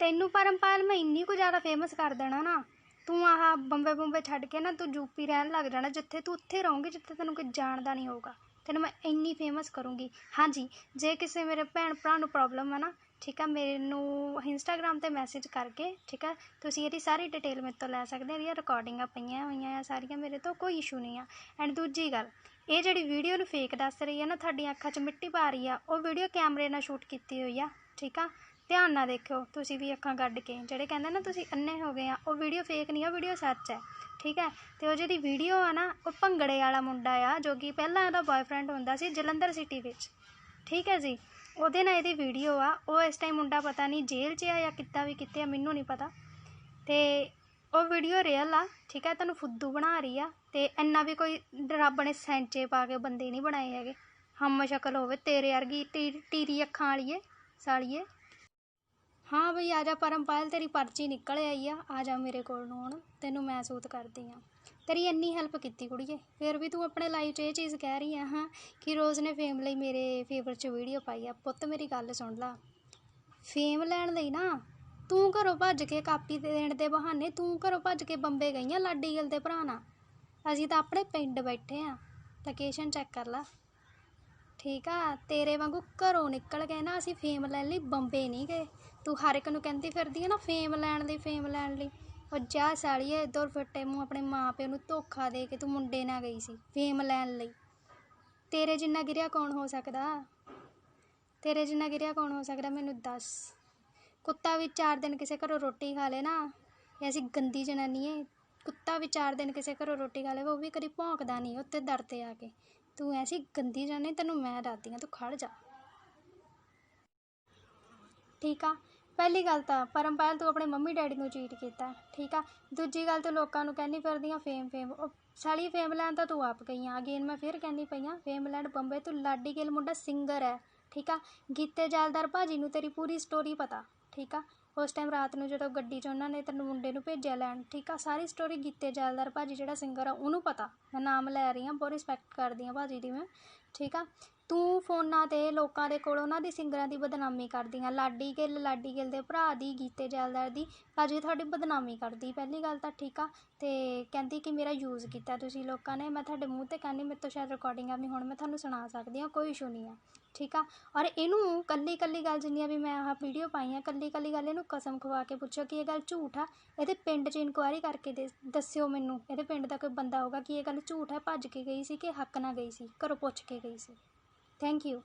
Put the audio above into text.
ਤੈਨੂੰ ਪਰਮਪਾਲ ਮੈਂ ਇੰਨੀ ਕੁ ਜ਼ਿਆਦਾ ਫੇਮਸ ਕਰ ਦੇਣਾ ਨਾ, ਤੂੰ ਆਹ ਬੰਬੇ ਬੰਬੇ ਛੱਡ ਕੇ ਨਾ ਤੂੰ ਯੂਪੀ ਰਹਿਣ ਲੱਗ ਜਾਣਾ, ਜਿੱਥੇ ਤੂੰ ਉੱਥੇ ਰਹੂੰਗੀ, ਜਿੱਥੇ ਤੈਨੂੰ ਕੋਈ ਜਾਣਦਾ ਨਹੀਂ ਹੋਊਗਾ। ਤੈਨੂੰ ਮੈਂ ਇੰਨੀ ਫੇਮਸ ਕਰੂੰਗੀ। ਹਾਂਜੀ, ਜੇ ਕਿਸੇ ਮੇਰੇ ਭੈਣ ਭਰਾ ਨੂੰ ਪ੍ਰੋਬਲਮ ਹੈ ਨਾ, ਠੀਕ ਆ, ਮੈਨੂੰ ਇੰਸਟਾਗ੍ਰਾਮ ਤੇ ਮੈਸੇਜ ਕਰਕੇ, ਠੀਕ ਆ, ਤੁਸੀਂ ਇਹਦੀ ਸਾਰੀ ਡਿਟੇਲ ਮੇਰੇ ਤੋਂ ਲੈ ਸਕਦੇ ਹੋ ਇਹਦੀਆਂ ਰਿਕਾਰਡਿੰਗਾਂ ਪਈਆਂ ਹੋਈਆਂ ਆ ਸਾਰੀਆਂ ਮੇਰੇ ਤੋਂ, ਕੋਈ ਇਸ਼ੂ ਨਹੀਂ ਆ। ਐਂਡ ਦੂਜੀ ਗੱਲ, ਇਹ ਜਿਹੜੀ ਵੀਡੀਓ ਨੂੰ ਫੇਕ ਦੱਸ ਰਹੀ ਹੈ ਨਾ, ਤੁਹਾਡੀਆਂ ਅੱਖਾਂ 'ਚ ਮਿੱਟੀ ਪਾ ਰਹੀ ਆ, ਉਹ ਵੀਡੀਓ ਕੈਮਰੇ ਨਾਲ ਸ਼ੂਟ ਕੀਤੀ ਹੋਈ ਆ, ਠੀਕ ਆ ਧਿਆਨ ਨਾਲ ਦੇਖਿਓ, ਤੁਸੀਂ ਵੀ ਅੱਖਾਂ ਕੱਢ ਕੇ, ਜਿਹੜੇ ਕਹਿੰਦੇ ਨਾ ਤੁਸੀਂ ਅੰਨੇ ਹੋ ਗਏ ਆ, ਉਹ ਵੀਡੀਓ ਫੇਕ ਨਹੀਂ ਆ ਵੀਡੀਓ ਸੱਚ ਹੈ, ਠੀਕ ਹੈ? ਅਤੇ ਉਹ ਜਿਹੜੀ ਵੀਡੀਓ ਆ ਨਾ, ਉਹ ਭੰਗੜੇ ਵਾਲਾ ਮੁੰਡਾ ਆ, ਜੋ ਕਿ ਪਹਿਲਾਂ ਇਹਦਾ ਬॉयਫ੍ਰੈਂਡ ਹੁੰਦਾ ਸੀ ਜਲੰਧਰ ਸਿਟੀ ਵਿੱਚ, ਠੀਕ ਹੈ ਜੀ? ਉਹਦੇ ਨਾਲ ਇਹਦੀ ਵੀਡੀਓ ਆ, ਉਹ ਇਸ ਟਾਈਮ ਮੁੰਡਾ ਪਤਾ ਨਹੀਂ ਜੇਲ੍ਹ 'ਚ ਆ ਜਾਂ ਕਿੱਦਾਂ ਵੀ ਕਿੱਥੇ ਆ, ਮੈਨੂੰ ਨਹੀਂ ਪਤਾ। ਤੇ ਉਹ ਵੀਡੀਓ ਰੀਅਲ ਆ, ਠੀਕ ਹੈ? ਤੁਹਾਨੂੰ ਫੁੱਦੂ ਬਣਾ ਰਹੀ ਆ, ਤੇ ਇੰਨਾ ਵੀ ਕੋਈ ਰੱਬ ਨੇ ਸੈਂਚੇ ਪਾ ਕੇ ਬੰਦੇ ਨਹੀਂ ਬਣਾਏ ਹੈਗੇ। ਹਮ ਸ਼ਕਲ ਹੋਵੇ ਤੇਰੇ ਵਰਗੀ ਟੀਰੀ ਅੱਖਾਂ ਵਾਲੀਏ ਸਾਲੀਏ ਹਾਂ ਬਈ, ਆ ਜਾ ਪਰਮਪਾਲ ਤੇਰੀ ਪਰਚੀ ਨਿਕਲ ਆਈ ਆ। ਆ ਜਾ ਮੇਰੇ ਕੋਲ ਨੂੰ ਹੁਣ, ਤੈਨੂੰ ਮੈਂ ਸੂਤ ਕਰਦੀ ਆ। ਤੇਰੀ ਇੰਨੀ ਹੈਲਪ ਕੀਤੀ ਕੁੜੀਏ, ਫਿਰ ਵੀ ਤੂੰ ਆਪਣੇ ਲਾਈਫ 'ਚ ਇਹ ਚੀਜ਼ ਕਹਿ ਰਹੀ ਆ, ਹਾਂ, ਕਿ ਰੋਜ਼ ਨੇ ਫੇਮ ਲਈ ਮੇਰੇ ਫੇਵਰ 'ਚ ਵੀਡੀਓ ਪਾਈ ਆ। ਪੁੱਤ, ਮੇਰੀ ਗੱਲ ਸੁਣ ਲਾ। ਫੇਮ ਲੈਣ ਲਈ ਨਾ, ਤੂੰ ਘਰੋਂ ਭੱਜ ਕੇ ਕਾਪੀ ਦੇਣ ਦੇ ਬਹਾਨੇ ਤੂੰ ਘਰੋਂ ਭੱਜ ਕੇ ਬੰਬੇ ਗਈ ਆ ਲਾਡੀ ਗਿੱਲ ਦੇ ਭਰਾ ਨਾਲ। ਅਸੀਂ ਤਾਂ ਆਪਣੇ ਪਿੰਡ ਬੈਠੇ ਆ। ਲੋਕੇਸ਼ਨ ਚੈੱਕ ਕਰ ਲਾ। ਠੀਕ ਆ, ਤੇਰੇ ਵਾਂਗੂ ਘਰੋਂ ਨਿਕਲ ਕੇ ਨਾ, ਅਸੀਂ ਫੇਮ ਲੈਣ ਲਈ ਬੰਬੇ ਨਹੀਂ ਗਏ। ਤੂੰ ਹਰ ਇੱਕ ਨੂੰ ਕਹਿੰਦੀ ਫਿਰਦੀ ਹੈ ਨਾ ਫੇਮ ਲੈਣ ਲਈ ਫੇਮ ਲੈਣ ਲਈ। ਉਹ ਜਾ ਸਾਲੀਏ ਇਧਰ ਫੱਟੇ ਮੂੰਹ ਆਪਣੇ ਮਾਂ ਪਿਓ ਨੂੰ ਧੋਖਾ ਦੇ ਕੇ ਤੂੰ ਮੁੰਡੇ ਨਾਲ ਗਈ ਸੀ ਫੇਮ ਲੈਣ ਲਈ। ਤੇਰੇ ਜਿੰਨਾ ਗਿਰਿਆ ਕੌਣ ਹੋ ਸਕਦਾ? ਤੇਰੇ ਜਿੰਨਾ ਗਿਰਿਆ ਕੌਣ ਹੋ ਸਕਦਾ, ਮੈਨੂੰ ਦੱਸ। ਕੁੱਤਾ ਵੀ ਚਾਰ ਦਿਨ ਕਿਸੇ ਘਰੋਂ ਰੋਟੀ ਖਾ ਲੇ ਨਾ, ਇਹ ਅਸੀਂ ਗੰਦੀ ਜਨਾਨੀ ਏ। ਕੁੱਤਾ ਵੀ ਚਾਰ ਦਿਨ ਕਿਸੇ ਘਰੋਂ ਰੋਟੀ ਖਾ ਲੇ, ਉਹ ਵੀ ਕਦੀ ਭੌਂਕਦਾ ਨਹੀਂ ਉੱਤੇ ਦਰ ਤੇ ਆ ਕੇ। ਤੂੰ ਐਸੀ ਗੰਦੀ ਜਨਾਨੀ ਤੈਨੂੰ ਮੈਂ ਦੱਸਦੀ ਆ ਤੂੰ ਖੜ ਜਾ। ਠੀਕ ਆ? ਪਹਿਲੀ ਗੱਲ ਤਾਂ ਪਰਮਪਾਲ ਤੂੰ ਆਪਣੇ ਮੰਮੀ ਡੈਡੀ ਨੂੰ ਚੀਟ ਕੀਤਾ। ਠੀਕ ਆ? ਦੂਜੀ ਗੱਲ ਤੂੰ ਲੋਕਾਂ ਨੂੰ ਕਹਿੰਦੀ ਫਿਰਦੀ ਆ ਫੇਮ ਫੇਮ ਉਹ ਸਾਲੀ ਫੇਮ ਲੈਣ ਤਾਂ ਤੂੰ ਆਪ ਗਈ ਆ। ਅਗੇਨ ਮੈਂ ਫਿਰ ਕਹਿੰਦੀ ਪਈ ਆ ਫੇਮ ਲੈਣ ਬੰਬੇ, ਤੂੰ ਲਾਡੀ ਗਿੱਲ ਮੁੰਡਾ ਸਿੰਗਰ ਹੈ। ਠੀਕ ਆ? ਗੀਤੇ ਜਾਲਦਾਰ ਭਾਜੀ ਨੂੰ ਤੇਰੀ ਪੂਰੀ ਸਟੋਰੀ ਪਤਾ। ਠੀਕ ਆ? ਉਸ ਟਾਈਮ ਰਾਤ ਨੂੰ ਜਦੋਂ ਗੱਡੀ 'ਚ ਉਹਨਾਂ ਨੇ ਤੈਨੂੰ ਮੁੰਡੇ ਨੂੰ ਭੇਜਿਆ ਲੈਣ, ਠੀਕ ਆ, ਸਾਰੀ ਸਟੋਰੀ ਗੀਤੇ ਜਾਲਦਾਰ ਭਾਜੀ ਜਿਹੜਾ ਸਿੰਗਰ ਆ, ਉਹਨੂੰ ਪਤਾ। ਮੈਂ ਨਾਮ ਲੈ ਰਹੀ ਹਾਂ, ਬਹੁਤ ਰਿਸਪੈਕਟ ਕਰਦੀ ਹਾਂ ਭਾਜੀ ਦੀ ਮੈਂ, ਠੀਕ ਆ। ਤੂੰ ਫੋਨਾਂ ਤੇ ਲੋਕਾਂ ਦੇ ਕੋਲ ਉਹਨਾਂ ਦੀ ਸਿੰਗਰਾਂ ਦੀ ਬਦਨਾਮੀ ਕਰਦੀ ਆ, ਲਾਡੀ ਗਿੱਲ ਲਾਡੀ ਗਿੱਲ ਦੇ ਭਰਾ ਦੀ, ਗੀਤੇ ਜੈਲਦਾਰ ਦੀ, ਭਾਜੀ ਤੁਹਾਡੀ ਬਦਨਾਮੀ ਕਰਦੀ, ਪਹਿਲੀ ਗੱਲ ਤਾਂ ਠੀਕ ਆ, ਤੇ ਕਹਿੰਦੀ ਕਿ ਮੇਰਾ ਯੂਜ਼ ਕੀਤਾ ਤੁਸੀਂ ਲੋਕਾਂ ਨੇ, ਮੈਂ ਤੁਹਾਡੇ ਮੂੰਹ ਤੇ ਕਹਿੰਦੀ, ਮੇਰੇ ਤੋਂ ਸ਼ਾਇਦ ਰਿਕਾਰਡਿੰਗ ਆ, ਵੀ ਹੁਣ ਮੈਂ ਤੁਹਾਨੂੰ ਸੁਣਾ ਸਕਦੀ ਹਾਂ, ਕੋਈ ਇਸ਼ੂ ਨਹੀਂ ਆ। ਠੀਕ ਆ? ਔਰ ਇਹਨੂੰ ਕੱਲੀ ਕੱਲੀ ਗੱਲ ਜਿੰਨੀਆਂ ਵੀ ਮੈਂ ਆਹ ਵੀਡੀਓ ਪਾਈਆਂ, ਕੱਲੀ ਕੱਲੀ ਗੱਲ ਇਹਨੂੰ ਕਸਮ ਖਵਾ ਕੇ ਪੁੱਛੋ ਕਿ ਇਹ ਗੱਲ ਝੂਠ ਆ? ਇਹਦੇ ਪਿੰਡ 'ਚ ਇਨਕੁਆਇਰੀ ਕਰਕੇ ਦੇ, ਦੱਸਿਓ ਮੈਨੂੰ। ਇਹਦੇ ਪਿੰਡ ਦਾ ਕੋਈ ਬੰਦਾ ਹੋਊਗਾ ਕਿ ਇਹ ਗੱਲ ਝੂਠ ਹੈ ਭੱਜ ਕੇ ਗਈ ਸੀ ਕਿ ਹੱਕ ਨਾਲ ਗਈ ਸੀ, ਘਰੋਂ ਪੁੱਛ ਕੇ ਗਈ ਸੀ। Thank you